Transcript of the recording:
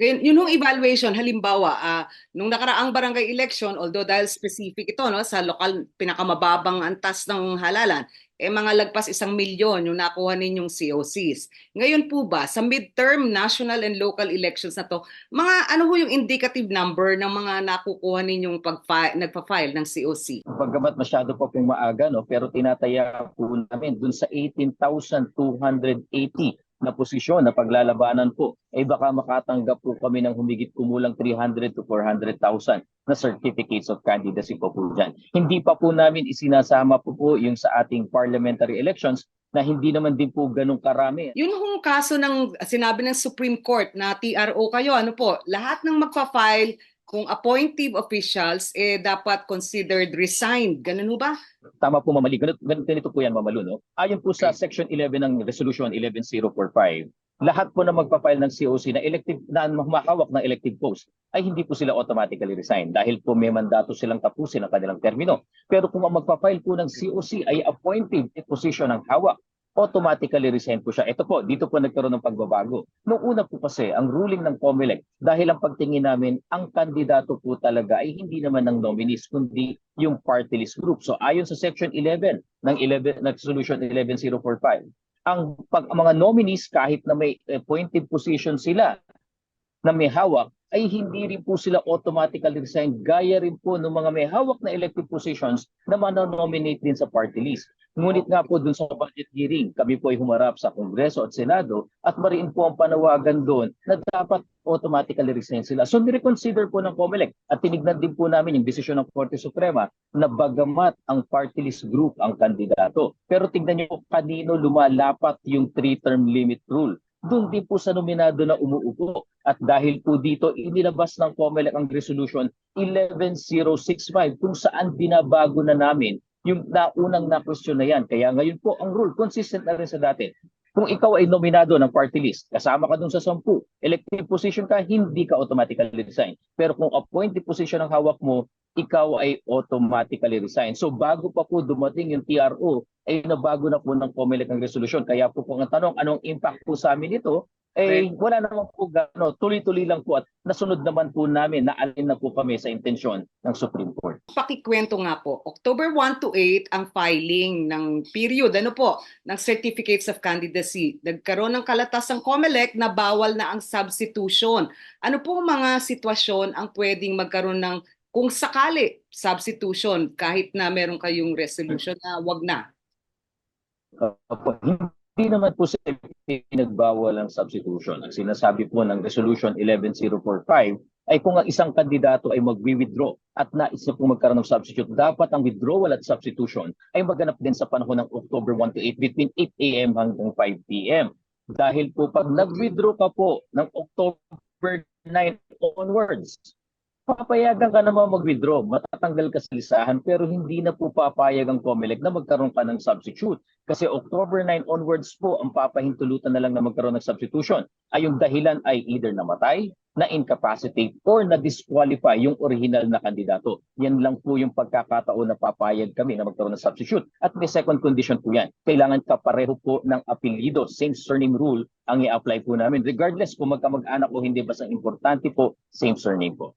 Ngayon, yun yung evaluation, halimbawa, ah, nung nakaraang barangay election, although dahil specific ito no, sa lokal pinakamababang antas ng halalan, eh mga lagpas isang milyon yung nakuha ninyong COCs. Ngayon po ba, sa midterm national and local elections na to, mga ano ho yung indicative number ng mga nakukuha ninyong pag nagpa-file ng COC? Pagkamat masyado pa pong maaga, no, pero tinataya po namin dun sa 18,280 na posisyon na paglalabanan po, ay baka makatanggap po kami ng humigit kumulang 300 to 400,000 na certificates of candidacy po po dyan. Hindi pa po namin isinasama po po yung sa ating parliamentary elections na hindi naman din po ganun karami. Yun hong kaso ng sinabi ng Supreme Court na TRO kayo, ano po, lahat ng magpa-file kung appointive officials eh dapat considered resigned. Ganun ba? Tama po mamali. Ganito, ganito po yan mamalo. No? Ayon po sa Section 11 ng Resolution 11045, lahat po na magpa-file ng COC na elective na humahawak ng elective post ay hindi po sila automatically resign dahil po may mandato silang tapusin ang kanilang termino. Pero kung ang magpa-file po ng COC ay appointive position ng hawak automatically resign po siya. Ito po, dito po nagkaroon ng pagbabago. Noong una po kasi, ang ruling ng COMELEC, dahil ang pagtingin namin, ang kandidato po talaga ay hindi naman ng nominees, kundi yung party list group. So ayon sa Section 11 ng 11 ng Resolution 11045, ang pag ang mga nominees kahit na may appointed position sila na may hawak ay hindi rin po sila automatically resign gaya rin po ng mga may hawak na elected positions na manonominate din sa party list. Ngunit nga po dun sa budget hearing, kami po ay humarap sa Kongreso at Senado at mariin po ang panawagan doon na dapat automatically resign sila. So nireconsider po ng COMELEC at tinignan din po namin yung desisyon ng Korte Suprema na bagamat ang party list group ang kandidato. Pero tignan niyo kanino lumalapat yung three-term limit rule doon din po sa nominado na umuupo. At dahil po dito, inilabas ng COMELEC ang resolution 11065 kung saan binabago na namin yung naunang na-question na yan. Kaya ngayon po, ang rule, consistent na rin sa dati. Kung ikaw ay nominado ng party list, kasama ka dun sa 10, elective position ka, hindi ka automatically resign. Pero kung appointed position ang hawak mo, ikaw ay automatically resign. So bago pa po dumating yung TRO, ay nabago na po ng COMELEC ang resolution. Kaya po po ang tanong, anong impact po sa amin ito? Eh, wala naman po gano, tuloy-tuloy lang po at nasunod naman po namin na alin na po kami sa intensyon ng Supreme Court. Pakikwento nga po, October 1 to 8 ang filing ng period, ano po, ng Certificates of Candidacy. Nagkaroon ng kalatas ang COMELEC na bawal na ang substitution. Ano po mga sitwasyon ang pwedeng magkaroon ng kung sakali substitution kahit na meron kayong resolution na wag na? Uh, hindi naman po sa pinagbawal ang substitution. Ang sinasabi po ng Resolution 11045 ay kung ang isang kandidato ay magwi-withdraw at nais na po magkaroon ng substitute, dapat ang withdrawal at substitution ay maganap din sa panahon ng October 1 to 8 between 8 a.m. hanggang 5 p.m. Dahil po pag nag-withdraw ka po ng October 9 onwards, papayagan ka naman mag-withdraw, matatanggal ka sa lisahan, pero hindi na po papayag ang COMELEC na magkaroon ka ng substitute. Kasi October 9 onwards po, ang papahintulutan na lang na magkaroon ng substitution ay yung dahilan ay either namatay, na-incapacitate, or na-disqualify yung original na kandidato. Yan lang po yung pagkakataon na papayag kami na magkaroon ng substitute. At may second condition po yan. Kailangan kapareho po ng apelido, same surname rule ang i-apply po namin. Regardless kung magkamag-anak o hindi, basta importante po, same surname po.